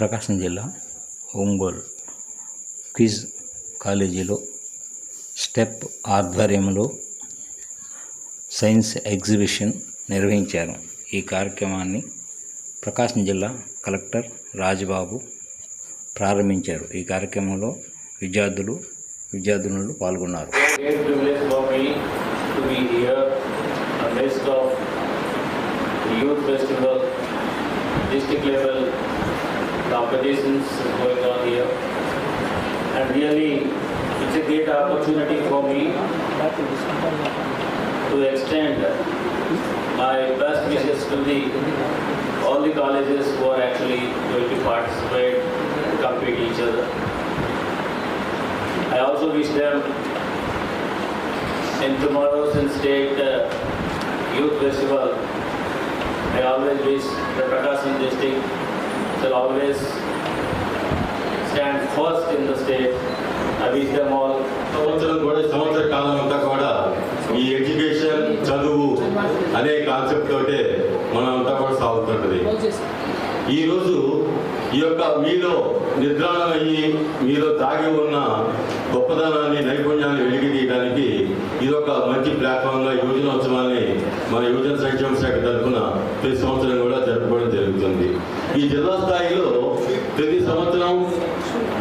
ప్రకాశం జిల్లా ఒంగోలు క్విజ్ కాలేజీలో స్టెప్ ఆధ్వర్యంలో సైన్స్ ఎగ్జిబిషన్ నిర్వహించారు. ఈ కార్యక్రమాన్ని ప్రకాశం జిల్లా కలెక్టర్ రాజబాబు ప్రారంభించారు. ఈ కార్యక్రమంలో విద్యార్థులు విద్యార్థినులు పాల్గొన్నారు. Great level competitions going on here. And really, it's a great opportunity for me to extend my best wishes to the, all the colleges who are actually going to participate, compete each other. I also wish them in tomorrow's in state uh, youth festival, I always wish the Prakasam district shall always stand first in the state. I wish them all సంవత్సరం కూడా సంవత్సర కాలం అంతా కూడా ఈ education చదువు అనే concept తోటే మనం అంతా కూడా సాగుతుంటది ఈ రోజు ఈ యొక్క మీలో నిద్రాణం అయ్యి మీలో దాగి ఉన్న గొప్పదనాన్ని నైపుణ్యాన్ని వెలిగి తీయడానికి ఇది ఒక మంచి ప్లాట్ఫామ్గా యువజనోత్సవాన్ని మన యువజన సంక్షేమ శాఖ తరఫున ప్రతి సంవత్సరం కూడా ఈ జిల్లా స్థాయిలో ప్రతి సంవత్సరం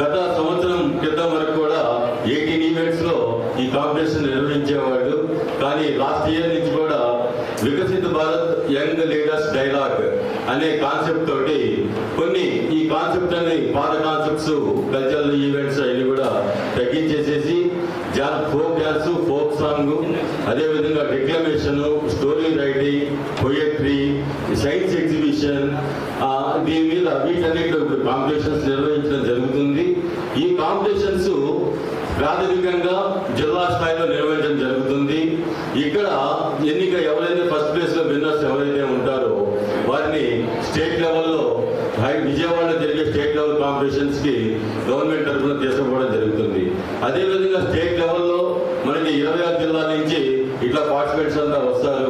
గత సంవత్సరం క్రితం వరకు కూడా ఎయిటీన్ ఈవెంట్స్లో ఈ కాంపిటీషన్ నిర్వహించేవాళ్ళు. కానీ లాస్ట్ ఇయర్ నుంచి కూడా Viksit Bharat young leaders dialogue అనే కాన్సెప్ట్ తోటి కొన్ని ఈ కాన్సెప్ట్ అనే పాత కాన్సెప్ట్స్ కల్చరల్ ఈవెంట్స్ అవి కూడా తగ్గించేసేసి ఫోక్ డ్యాన్స్ ఫోక్ సాంగ్ అదేవిధంగా declamation story writing poetry science exhibition దీని మీద వీటన్నిటిలో ఇప్పుడు కాంపిటీషన్స్ నిర్వహించడం జరుగుతుంది. ఈ కాంపిటీషన్స్ ప్రాథమికంగా జిల్లా స్థాయిలో నిర్వహించడం జరుగుతుంది. ఇక్కడ ఎన్నిక ఎవరైతే ఫస్ట్ ప్లేస్లో విన్నర్స్ ఎవరైతే ఉంటారో వారిని స్టేట్ లెవెల్లో హై విజయవాడలో జరిగే స్టేట్ లెవెల్ కాంపిటీషన్స్కి గవర్నమెంట్ అదేవిధంగా స్టేట్ లెవెల్లో మనకి ఇరవై ఆరు జిల్లాల నుంచి ఇట్లా పార్టిసిపేట్స్ అంతా వస్తారు.